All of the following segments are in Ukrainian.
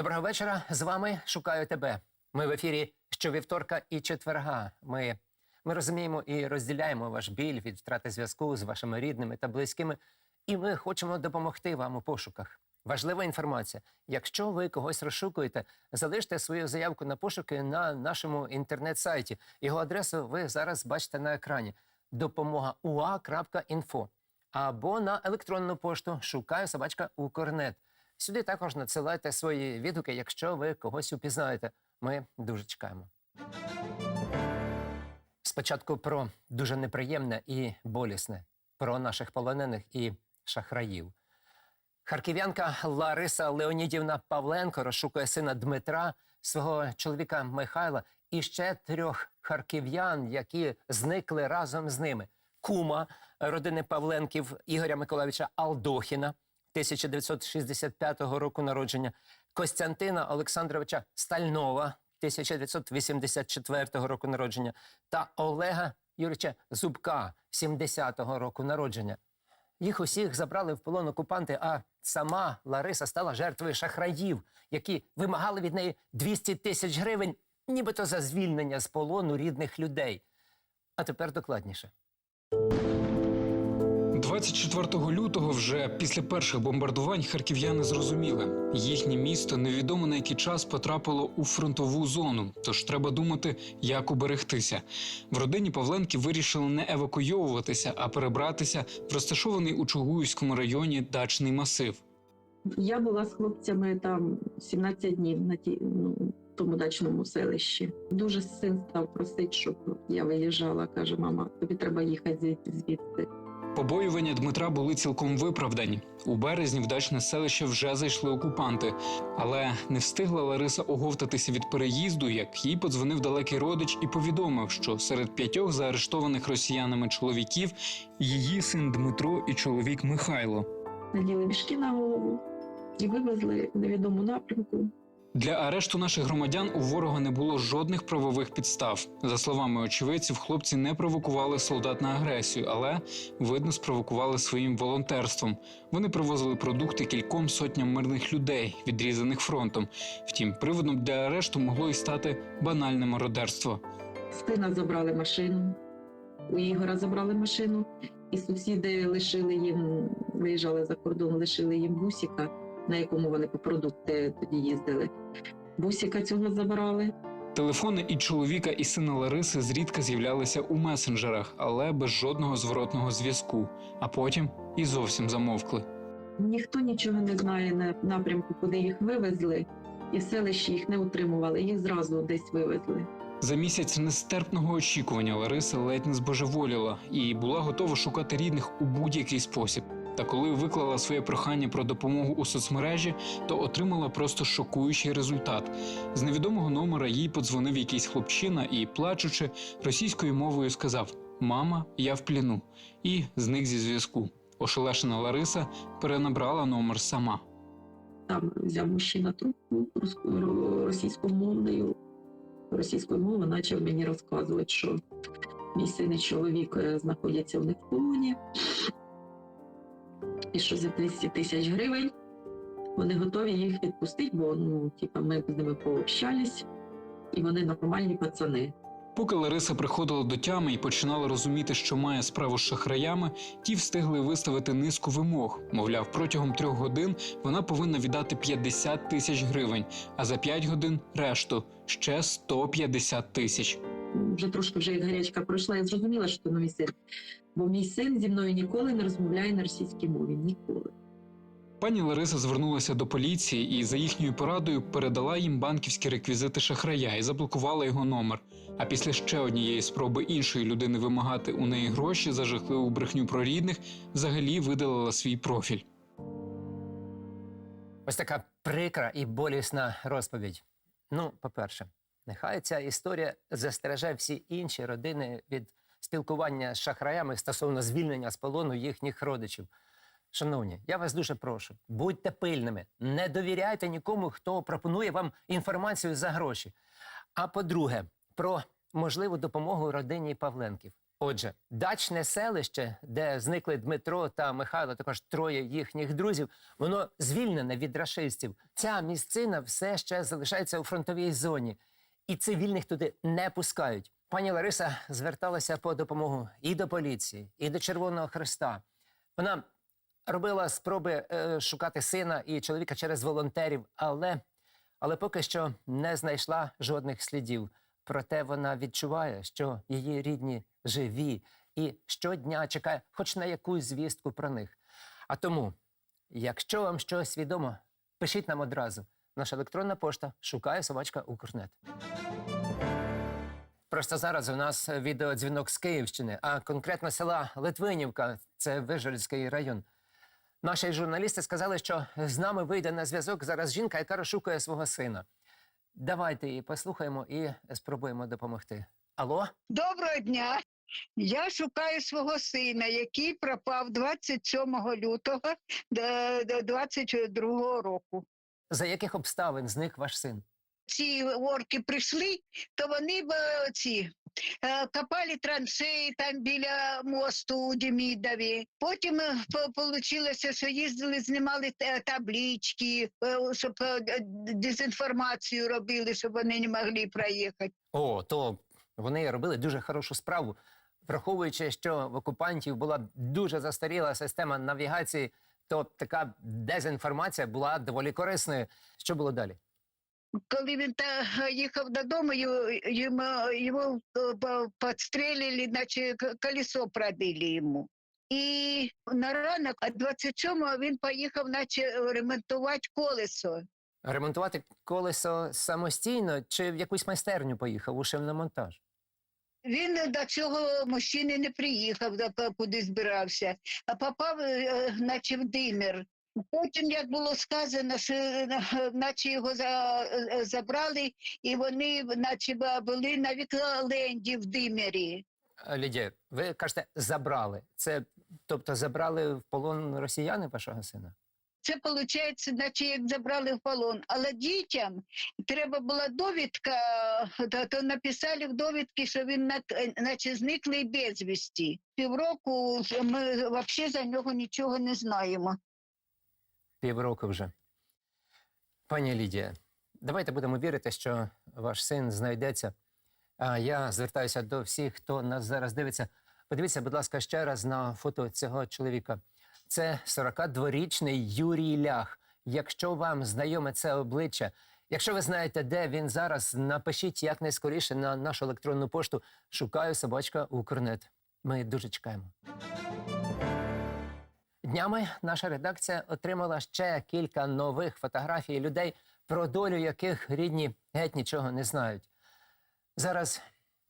Доброго вечора. З вами шукаю тебе. Ми в ефірі щовівторка і четверга. Ми, ми розуміємо і розділяємо ваш біль від втрати зв'язку з вашими рідними та близькими. І ми хочемо допомогти вам у пошуках. Важлива інформація. Якщо ви когось розшукуєте, залиште свою заявку на пошуки на нашому інтернет-сайті. Його адресу ви зараз бачите на екрані допомога або на електронну пошту шукаю собачка Укрнет. Сюди також надсилайте свої відгуки, якщо ви когось упізнаєте. Ми дуже чекаємо. Спочатку про дуже неприємне і болісне, про наших полонених і шахраїв. Харків'янка Лариса Леонідівна Павленко розшукує сина Дмитра, свого чоловіка Михайла і ще трьох харків'ян, які зникли разом з ними. Кума родини Павленків Ігоря Миколаївича Алдохіна 1965 року народження, Костянтина Олександровича Стальнова 1984 року народження та Олега Юрича Зубка 70-го року народження. Їх усіх забрали в полон окупанти, а сама Лариса стала жертвою шахраїв, які вимагали від неї 200 тисяч гривень, нібито за звільнення з полону рідних людей. А тепер докладніше. 24 лютого, вже після перших бомбардувань, харків'яни зрозуміли, їхнє місто невідомо на який час потрапило у фронтову зону. Тож треба думати, як уберегтися. В родині Павленків вирішили не евакуйовуватися, а перебратися в розташований у Чугуївському районі дачний масив. Я була з хлопцями там 17 днів на ті, ну, тому дачному селищі. Дуже син став просити, щоб я виїжджала. Каже, мама, тобі треба їхати звідти. Побоювання Дмитра були цілком виправдані. У березні в дачне селище вже зайшли окупанти, але не встигла Лариса оговтатися від переїзду, як їй подзвонив далекий родич і повідомив, що серед п'ятьох заарештованих росіянами чоловіків її син Дмитро і чоловік Михайло. Наділи мішки на голову і вивезли в невідому напрямку. Для арешту наших громадян у ворога не було жодних правових підстав. За словами очевидців, хлопці не провокували солдат на агресію, але видно спровокували своїм волонтерством. Вони привозили продукти кільком сотням мирних людей, відрізаних фронтом. Втім, приводом для арешту могло і стати банальне мародерство. Сина забрали машину, у Ігора забрали машину, і сусіди лишили їм, виїжджали за кордон, лишили їм бусіка, на якому вони по продукти тоді їздили. Бусіка цього забрали. Телефони і чоловіка, і сина Лариси зрідка з'являлися у месенджерах, але без жодного зворотного зв'язку. А потім і зовсім замовкли. Ніхто нічого не знає на напрямку, куди їх вивезли, і в селищі їх не утримували, їх зразу десь вивезли. За місяць нестерпного очікування Лариса ледь не збожеволіла і була готова шукати рідних у будь-який спосіб. Та коли виклала своє прохання про допомогу у соцмережі, то отримала просто шокуючий результат. З невідомого номера їй подзвонив якийсь хлопчина і, плачучи, російською мовою сказав: Мама, я в пліну, і зник зі зв'язку. Ошелешена Лариса перенабрала номер сама. Там взяв мужчина трубку російськомовною, російською мовою почав мені розказувати, що мій син чоловік е, знаходяться в них в і що за 200 тисяч гривень вони готові їх відпустити, бо ну, типа, ми з ними пообщались, і вони нормальні пацани. Поки Лариса приходила до тями і починала розуміти, що має справу з шахраями, ті встигли виставити низку вимог. Мовляв, протягом трьох годин вона повинна віддати 50 тисяч гривень, а за 5 годин решту ще 150 тисяч. Вже трошки вже як гарячка пройшла, я зрозуміла, що це мій син. Бо мій син зі мною ніколи не розмовляє на російській мові. Ніколи. Пані Лариса звернулася до поліції і за їхньою порадою передала їм банківські реквізити шахрая і заблокувала його номер. А після ще однієї спроби іншої людини вимагати у неї гроші за жахливу брехню про рідних, взагалі видалила свій профіль. Ось така прикра і болісна розповідь. Ну, по-перше, нехай ця історія застереже всі інші родини від спілкування з шахраями стосовно звільнення з полону їхніх родичів. Шановні, я вас дуже прошу, будьте пильними, не довіряйте нікому, хто пропонує вам інформацію за гроші. А по-друге, про можливу допомогу родині Павленків. Отже, дачне селище, де зникли Дмитро та Михайло, також троє їхніх друзів, воно звільнене від рашистів. Ця місцина все ще залишається у фронтовій зоні, і цивільних туди не пускають. Пані Лариса зверталася по допомогу і до поліції, і до Червоного Христа. Вона робила спроби е, шукати сина і чоловіка через волонтерів, але, але поки що не знайшла жодних слідів. Проте вона відчуває, що її рідні живі і щодня чекає хоч на якусь звістку про них. А тому, якщо вам щось відомо, пишіть нам одразу. Наша електронна пошта шукає собачка Укрнет. Просто зараз у нас відеодзвінок з Київщини, а конкретно села Литвинівка, це Вижгородський район. Наші журналісти сказали, що з нами вийде на зв'язок зараз жінка, яка розшукує свого сина. Давайте її послухаємо і спробуємо допомогти. Алло? Доброго дня. Я шукаю свого сина, який пропав 27 лютого е, до- до 22 року. За яких обставин зник ваш син? Ці орки прийшли, то вони б е, ці е, копали траншеї там біля мосту у Демідові. Потім вийшло, що їздили, знімали е, таблички, е, щоб е, дезінформацію робили, щоб вони не могли проїхати. О, то вони робили дуже хорошу справу, враховуючи, що в окупантів була дуже застаріла система навігації, то така дезінформація була доволі корисною. Що було далі? коли він та їхав додому, йому, його е, наче к- колесо пробили йому. І на ранок, а 27-го він поїхав, наче ремонтувати колесо. Ремонтувати колесо самостійно чи в якусь майстерню поїхав у шивномонтаж? Він до цього мужчини не приїхав, куди збирався, а попав, е, наче в димер. Потім, як було сказано, що е, наче його за, е, забрали, і вони, наче були на Вікленді в димері. Е, Лідія, ви кажете, забрали. Це тобто забрали в полон росіяни вашого сина? Це виходить, наче як забрали в полон. Але дітям треба була довідка, то, написали в довідці, що він на- наче зниклий безвісті. Півроку ми взагалі за нього нічого не знаємо. Півроку вже. Пані Лідія, давайте будемо вірити, що ваш син знайдеться. А я звертаюся до всіх, хто нас зараз дивиться. Подивіться, будь ласка, ще раз на фото цього чоловіка. Це 42-річний Юрій Лях. Якщо вам знайоме це обличчя, якщо ви знаєте, де він зараз, напишіть якнайскоріше на нашу електронну пошту Шукаю собачка Укрнет. Ми дуже чекаємо. Днями наша редакція отримала ще кілька нових фотографій людей, про долю яких рідні геть нічого не знають. Зараз,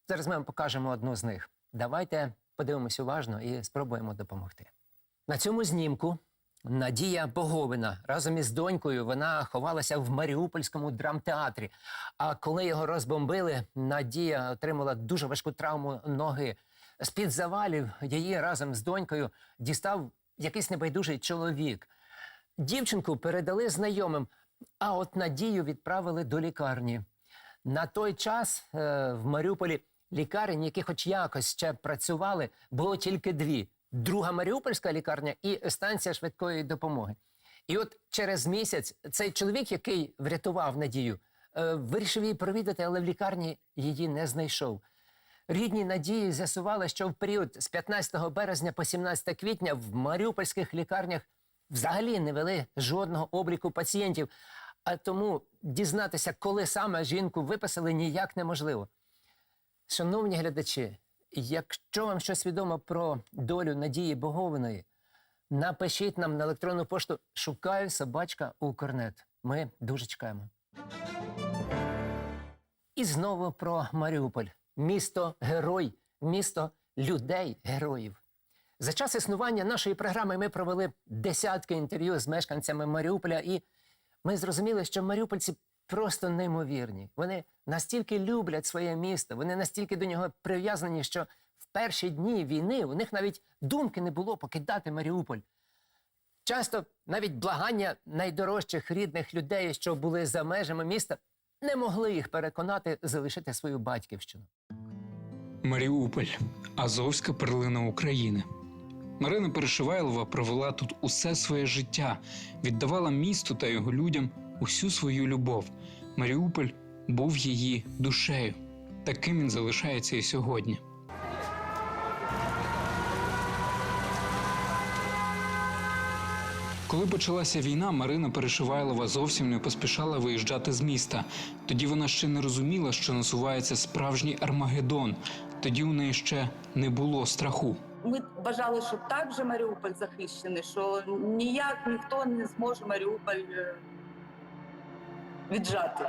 зараз ми вам покажемо одну з них. Давайте подивимось уважно і спробуємо допомогти. На цьому знімку Надія Боговина разом із донькою вона ховалася в Маріупольському драмтеатрі. А коли його розбомбили, Надія отримала дуже важку травму ноги. З-під завалів її разом з донькою дістав якийсь небайдужий чоловік. Дівчинку передали знайомим, а от Надію відправили до лікарні. На той час е, в Маріуполі лікарень, які хоч якось ще працювали, було тільки дві: друга Маріупольська лікарня і станція швидкої допомоги. І от через місяць цей чоловік, який врятував Надію, е, вирішив її провідати, але в лікарні її не знайшов. Рідні Надії з'ясували, що в період з 15 березня по 17 квітня в маріупольських лікарнях взагалі не вели жодного обліку пацієнтів, а тому дізнатися, коли саме жінку виписали, ніяк неможливо. Шановні глядачі, якщо вам щось відомо про долю Надії Боговиної, напишіть нам на електронну пошту Шукаю собачка Укрнет. Ми дуже чекаємо. І знову про Маріуполь. Місто герой, місто людей героїв. За час існування нашої програми ми провели десятки інтерв'ю з мешканцями Маріуполя, і ми зрозуміли, що маріупольці просто неймовірні. Вони настільки люблять своє місто, вони настільки до нього прив'язані, що в перші дні війни у них навіть думки не було покидати Маріуполь. Часто навіть благання найдорожчих рідних людей, що були за межами міста, не могли їх переконати залишити свою батьківщину. Маріуполь Азовська перлина України. Марина Перешивайлова провела тут усе своє життя, віддавала місту та його людям усю свою любов. Маріуполь був її душею. Таким він залишається і сьогодні. Коли почалася війна, Марина Перешивайлова зовсім не поспішала виїжджати з міста. Тоді вона ще не розуміла, що насувається справжній Армагеддон. Тоді у неї ще не було страху. Ми вважали, що так же Маріуполь захищений, що ніяк ніхто не зможе Маріуполь е, віджати.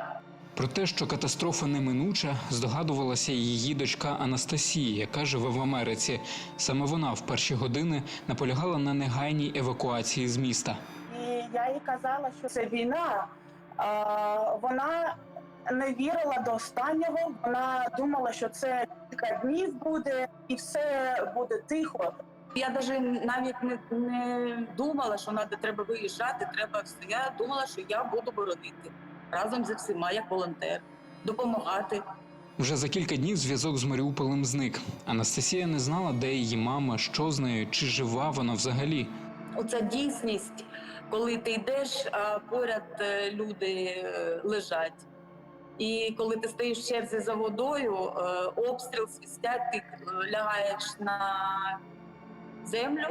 Про те, що катастрофа неминуча, здогадувалася її дочка Анастасія, яка живе в Америці. Саме вона в перші години наполягала на негайній евакуації з міста. І я їй казала, що це війна. А, вона не вірила до останнього. Вона думала, що це кілька днів буде, і все буде тихо. Я навіть навіть не, не думала, що треба, треба виїжджати, треба все. Я думала, що я буду боронити разом зі всіма, як волонтер, допомагати. Вже за кілька днів зв'язок з Маріуполем зник. Анастасія не знала, де її мама, що з нею, чи жива вона взагалі. Оця дійсність, коли ти йдеш, а поряд е, люди е, лежать. І коли ти стоїш в черзі за водою, е, обстріл свистять, ти лягаєш на землю,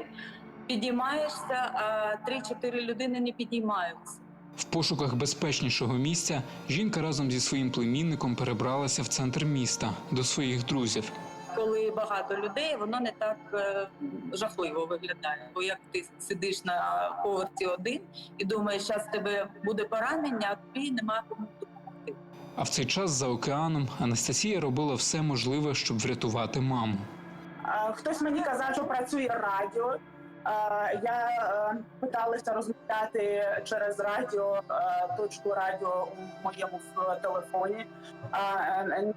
підіймаєшся, а три-чотири людини не підіймаються. В пошуках безпечнішого місця жінка разом зі своїм племінником перебралася в центр міста до своїх друзів. Коли багато людей, воно не так е, жахливо виглядає. Бо як ти сидиш на поверсі один і думаєш, зараз тебе буде поранення, а тобі немає кому допомогти. А в цей час за океаном Анастасія робила все можливе, щоб врятувати маму. Хтось мені казав, що працює радіо. Я е, питалася розмовляти через радіо, е, точку радіо у моєму телефоні. Е,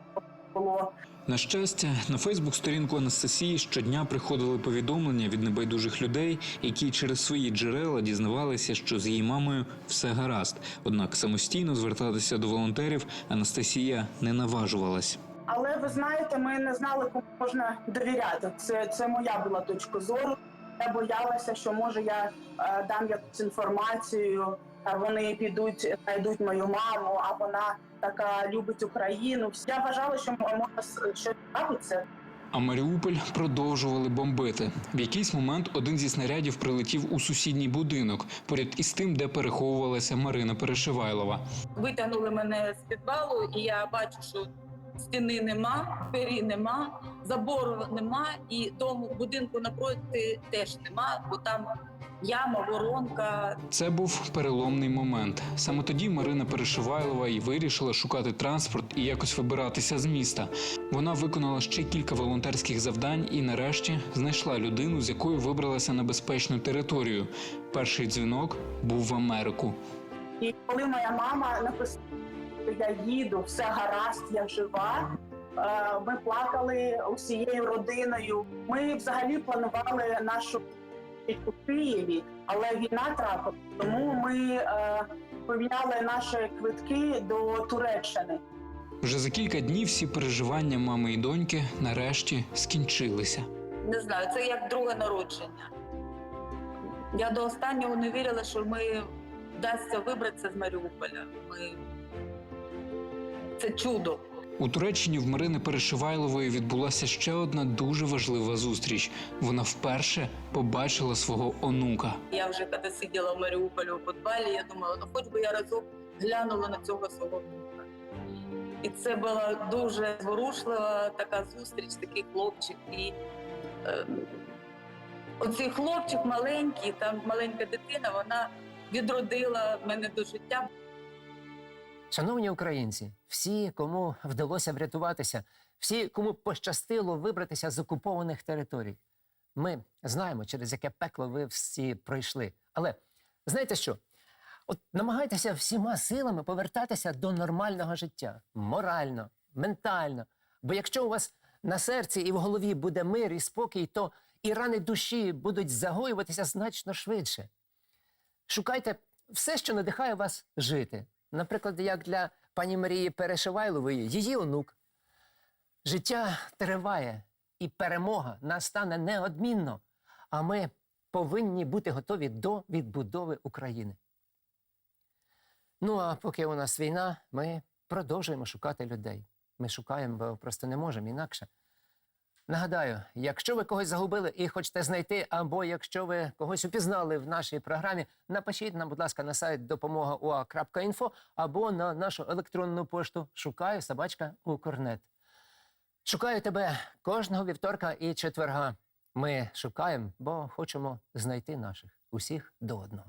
було. На щастя, на Фейсбук-сторінку Анастасії щодня приходили повідомлення від небайдужих людей, які через свої джерела дізнавалися, що з її мамою все гаразд. Однак самостійно звертатися до волонтерів Анастасія не наважувалась. Але ви знаєте, ми не знали, кому можна довіряти. Це, це моя була точка зору. Я боялася, що може я е, дам якусь інформацію, а вони підуть, знайдуть мою маму, а вона така любить Україну. Я вважала, що може щось трапиться. А Маріуполь продовжували бомбити. В якийсь момент один зі снарядів прилетів у сусідній будинок, поряд із тим, де переховувалася Марина Перешивайлова. Витягнули мене з підвалу, і я бачу, що стіни нема, двері нема, забору нема, і тому будинку напроти теж нема, бо там яма, воронка. Це був переломний момент. Саме тоді Марина Перешивайлова і вирішила шукати транспорт і якось вибиратися з міста. Вона виконала ще кілька волонтерських завдань і, нарешті, знайшла людину, з якою вибралася на безпечну територію. Перший дзвінок був в Америку. І коли моя мама написала, що я їду, все гаразд, я жива. е, Ми плакали усією родиною. Ми взагалі планували нашу у Києві, але війна трапила, тому ми е, поміняли наші квитки до Туреччини. Вже за кілька днів всі переживання мами і доньки нарешті скінчилися. Не знаю, це як друге народження. Я до останнього не вірила, що ми вдасться вибратися з Маріуполя. Ми... Це чудо. У Туреччині в Марини Перешивайлової відбулася ще одна дуже важлива зустріч. Вона вперше побачила свого онука. Я вже коли сиділа в Маріуполі у підвалі, я думала, ну хоч би я разок глянула на цього свого внука. І це була дуже зворушлива така зустріч, такий хлопчик. І е, оцей хлопчик маленький, там маленька дитина, вона відродила мене до життя. Шановні українці, всі, кому вдалося врятуватися, всі, кому пощастило вибратися з окупованих територій, ми знаємо, через яке пекло ви всі пройшли. Але знаєте що? От намагайтеся всіма силами повертатися до нормального життя морально, ментально. Бо якщо у вас на серці і в голові буде мир і спокій, то і рани душі будуть загоюватися значно швидше. Шукайте все, що надихає вас жити. Наприклад, як для пані Марії Перешивайлової, її онук. Життя триває, і перемога настане неодмінно. А ми повинні бути готові до відбудови України. Ну а поки у нас війна, ми продовжуємо шукати людей. Ми шукаємо, бо просто не можемо інакше. Нагадаю, якщо ви когось загубили і хочете знайти, або якщо ви когось упізнали в нашій програмі, напишіть нам, будь ласка, на сайт допомога.ua.info або на нашу електронну пошту шукаю собачка Укрнет. Шукаю тебе кожного вівторка і четверга. Ми шукаємо, бо хочемо знайти наших усіх до одного.